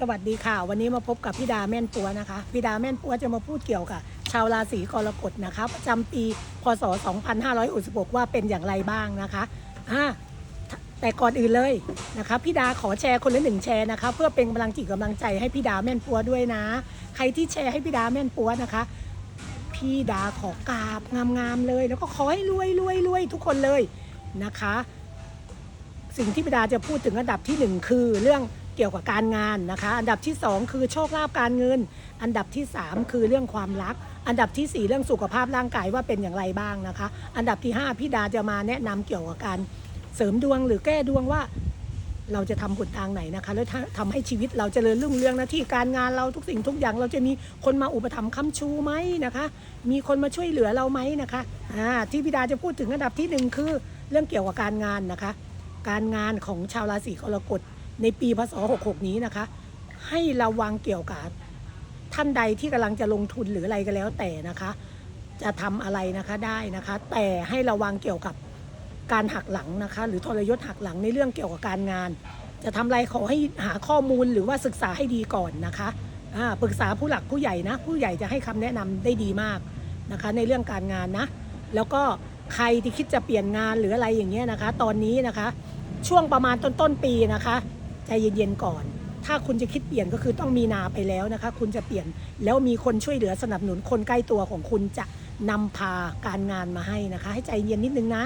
สวัสดีค่ะ วันนี้มาพบกับพี่ดาแม่นปัวนะคะพี่ดาแม่นปัวจะมาพูดเกี่ยวกับ ชาวราศีกรกฎนะคะประจำปีพศ 2566 ว่าเป็นอย่างไรบ้างนะคะอ่าแต่ก่อนอื่นเลยนะคะพี่ดาขอแชร์คนละหนึ่งแชร์นะคะ เพื่อเป็นกำลังจิตกำลังใจให้พี่ดาแม่นปัวด้วยนะ ใครที่แชร์ให้พี่ดาแม่นปัวนะคะ พี่ดาขอกราบงามๆเลย แล้วก็ขอให้รวยรวยรวยทุกคนเลยนะคะ สิ่งที่พี่ดาจะพูดถึงอันดับที่หนึ่งคือเรื่อง เกี่ยวกับการงานนะคะ อันดับที่สองคือโชคลาภการเงิน อันดับที่สามคือเรื่องความรัก อันดับที่สี่เรื่องสุขภาพร่างกายว่าเป็นอย่างไรบ้างนะคะ อันดับที่ห้าพี่ดาจะมาแนะนำเกี่ยวกับการเสริมดวงหรือแก้ดวงว่าเราจะทำผลทางไหนนะคะ แล้วถ้าทำให้ชีวิตเราจเจริญรุ่งเรืองนะที่การงานเราทุกสิ่งทุกอย่างเราจะมีคนมาอุปถัมภ์ค้ำชูไหมนะคะ มีคนมาช่วยเหลือเราไหมนะคะอ่าที่พี่ดาจะพูดถึงอันดับที่หนึ่งคือเรื่องเกี่ยวกับการงานนะคะ การงานของชาวราศีกรกฎ ในปีพศ 66 นี้นะคะ ให้ระวังเกี่ยวกับท่านใดที่กำลังจะลงทุนหรืออะไรก็แล้วแต่นะคะ จะทำอะไรนะคะได้นะคะ แต่ให้ระวังเกี่ยวกับการหักหลังนะคะ หรือทรยศหักหลังในเรื่องเกี่ยวกับการงาน จะทำอะไรขอให้หาข้อมูลหรือว่าศึกษาให้ดีก่อนนะคะปรึกษาผู้หลักผู้ใหญ่นะ ผู้ใหญ่จะให้คำแนะนำได้ดีมากนะคะ ในเรื่องการงานนะ แล้วก็ใครที่คิดจะเปลี่ยนงานหรืออะไรอย่างเงี้ยนะคะ ตอนนี้นะคะ ช่วงประมาณต้นต้นปีนะคะ ใจเย็นๆก่อน ถ้าคุณจะคิดเปลี่ยนก็คือต้องมีนาไปแล้วนะคะ คุณจะเปลี่ยนแล้วมีคนช่วยเหลือสนับสนุนคนใกล้ตัวของคุณจะนำพาการงานมาให้นะคะ ให้ใจเย็นนิดนึงนะ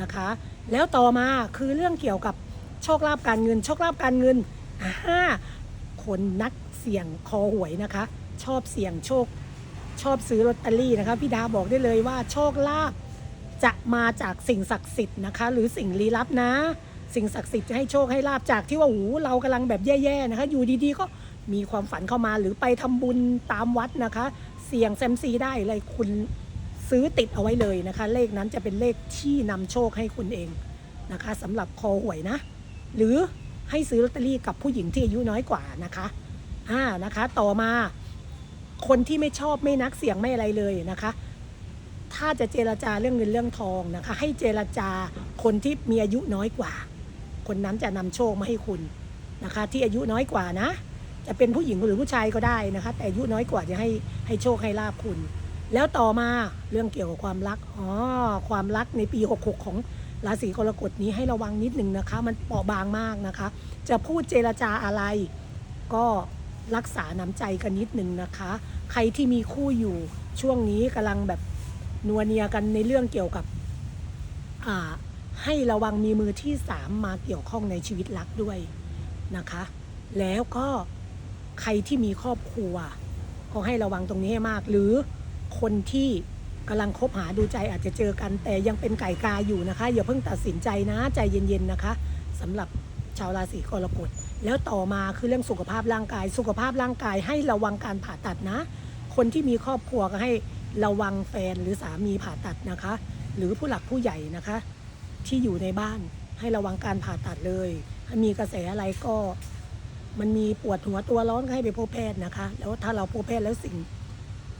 นะคะ แล้วต่อมาคือเรื่องเกี่ยวกับโชคลาภการเงิน โชคลาภการเงินอ่าคนนักเสี่ยงคอหวยนะคะ ชอบเสี่ยงโชคชอบซื้อลอตเตอรี่นะคะพี่ดาบอกได้เลยว่าโชคลาภจะมาจากสิ่งศักดิ์สิทธิ์นะคะ หรือสิ่งลี้ลับนะ สิ่งศักดิ์สิทธิ์จะให้โชคให้ลาบจากที่ว่าหูเรากำลังแบบแย่ๆนะคะ อยู่ดีๆก็มีความฝันเข้ามาหรือไปทำบุญตามวัดนะคะ เสี่ยงแซมซีได้เลยคุณซื้อติดเอาไว้เลยนะคะ เลขนั้นจะเป็นเลขที่นำโชคให้คุณเองนะคะสำหรับคอหวยนะ หรือให้ซื้อลอตเตอรี่กับผู้หญิงที่อายุน้อยกว่านะคะอ่านะคะ ต่อมาคนที่ไม่ชอบไม่นักเสี่ยงไม่อะไรเลยนะคะ ถ้าจะเจรจาเรื่องเงินเรื่องทองนะคะ ให้เจรจาคนที่มีอายุน้อยกว่า คนนั้นจะนำโชคมาให้คุณนะคะ ที่อายุน้อยกว่านะ จะเป็นผู้หญิงหรือผู้ชายก็ได้นะคะ แต่อายุน้อยกว่าจะให้ให้โชคให้ลาบคุณ แล้วต่อมาเรื่องเกี่ยวกับความรักอ๋อความรักในปี 66 ของราศีกรกฎนี้ให้ระวังนิดนึงนะคะ มันเปราะบางมากนะคะ จะพูดเจรจาอะไร ก็รักษาน้ำใจกันนิดนึงนะคะ ใครที่มีคู่อยู่ช่วงนี้กำลังแบบนัวเนียกันในเรื่องเกี่ยวกับอ่า ให้ระวังมีมือที่สามมาเกี่ยวข้องในชีวิตรักด้วยนะคะ แล้วก็ใครที่มีครอบครัว ก็ให้ระวังตรงนี้ให้มาก หรือคนที่กำลังคบหาดูใจอาจจะเจอกัน แต่ยังเป็นไก่กาอยู่นะคะ อย่าเพิ่งตัดสินใจนะใจเย็นๆนะคะสำหรับชาวราศีกรกฎแล้วต่อมาคือเรื่องสุขภาพร่างกาย สุขภาพร่างกายให้ระวังการผ่าตัดนะ คนที่มีครอบครัวก็ให้ระวังแฟนหรือสามีผ่าตัดนะคะ หรือผู้หลักผู้ใหญ่นะคะ ที่อยู่ในบ้าน ให้ระวังการผ่าตัดเลยถ้ามีกระแสอะไรก็ มันมีปวดหัวตัวร้อนก็ให้ไปพบแพทย์นะคะ แล้วถ้าเราพบแพทย์แล้วสิ่ง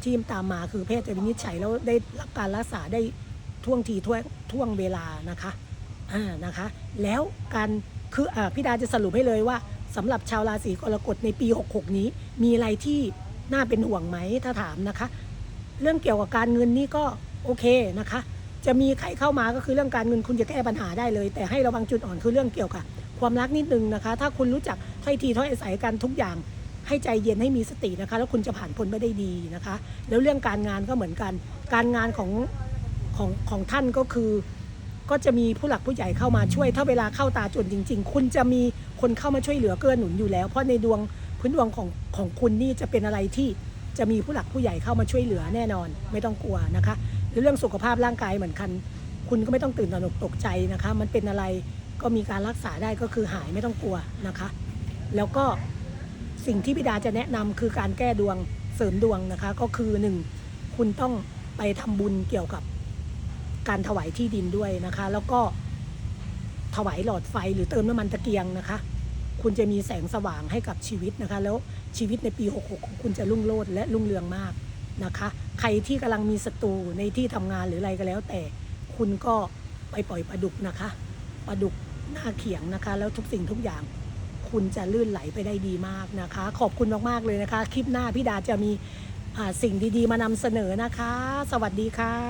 ที่ตามมาคือแพทย์จะวินิจฉัยแล้วได้รับการรักษาได้ท่วงทีท่วงท่วงเวลานะคะอ่านะคะ แล้วการคืออ่าพี่ดาจะสรุปให้เลยว่าสำหรับชาวราศีกรกฎในปี 66 นี้ มีอะไรที่น่าเป็นห่วงไหมถ้าถามนะคะ เรื่องเกี่ยวกับการเงินนี่ก็โอเคนะคะ จะมีใครเข้ามาก็คือเรื่องการเงินคุณจะแก้ปัญหาได้เลย แต่ให้ระวังจุดอ่อนคือเรื่องเกี่ยวกับความรักนิดนึงนะคะ ถ้าคุณรู้จักถ้อยทีถ้อยอาศัยกันทุกอย่าง ให้ใจเย็นให้มีสตินะคะ แล้วคุณจะผ่านพ้นไปได้ดีนะคะ แล้วเรื่องการงานก็เหมือนกัน การงานของของของท่านก็คือก็จะมีผู้หลักผู้ใหญ่เข้ามาช่วย ถ้าเวลาเข้าตาจนจริง ๆ คุณจะมีคนเข้ามาช่วยเหลือเกื้อหนุนอยู่แล้ว เพราะในดวงพื้นดวงของของคุณนี่จะเป็นอะไรที่จะมีผู้หลักผู้ใหญ่เข้ามาช่วยเหลือแน่นอน ไม่ต้องกลัวนะคะ หรือเรื่องสุขภาพร่างกายเหมือนกัน คุณก็ไม่ต้องตื่นตระหนกตกใจนะคะ มันเป็นอะไรก็มีการรักษาได้ก็คือหายไม่ต้องกลัวนะคะ แล้วก็สิ่งที่พิดาจะแนะนำคือการแก้ดวงเสริมดวงนะคะ ก็คือหนึ่งคุณต้องไปทำบุญเกี่ยวกับการถวายที่ดินด้วยนะคะ แล้วก็ถวายหลอดไฟหรือเติมน้ำมันตะเกียงนะคะ คุณจะมีแสงสว่างให้กับชีวิตนะคะ แล้วชีวิตในปี 66ของคุณจะรุ่งโรจน์และรุ่งเรืองมาก นะคะ ใครที่กำลังมีศัตรูในที่ทำงานหรืออะไรก็แล้ว แต่คุณก็ไปปล่อยปลาดุกนะคะปลาดุกหน้าเขียงนะคะ แล้วทุกสิ่งทุกอย่างคุณจะลื่นไหลไปได้ดีมากนะคะ ขอบคุณมากๆเลยนะคะ คลิปหน้าพี่ดาจะมีสิ่งดีๆ มานำเสนอนะคะ สวัสดีค่ะ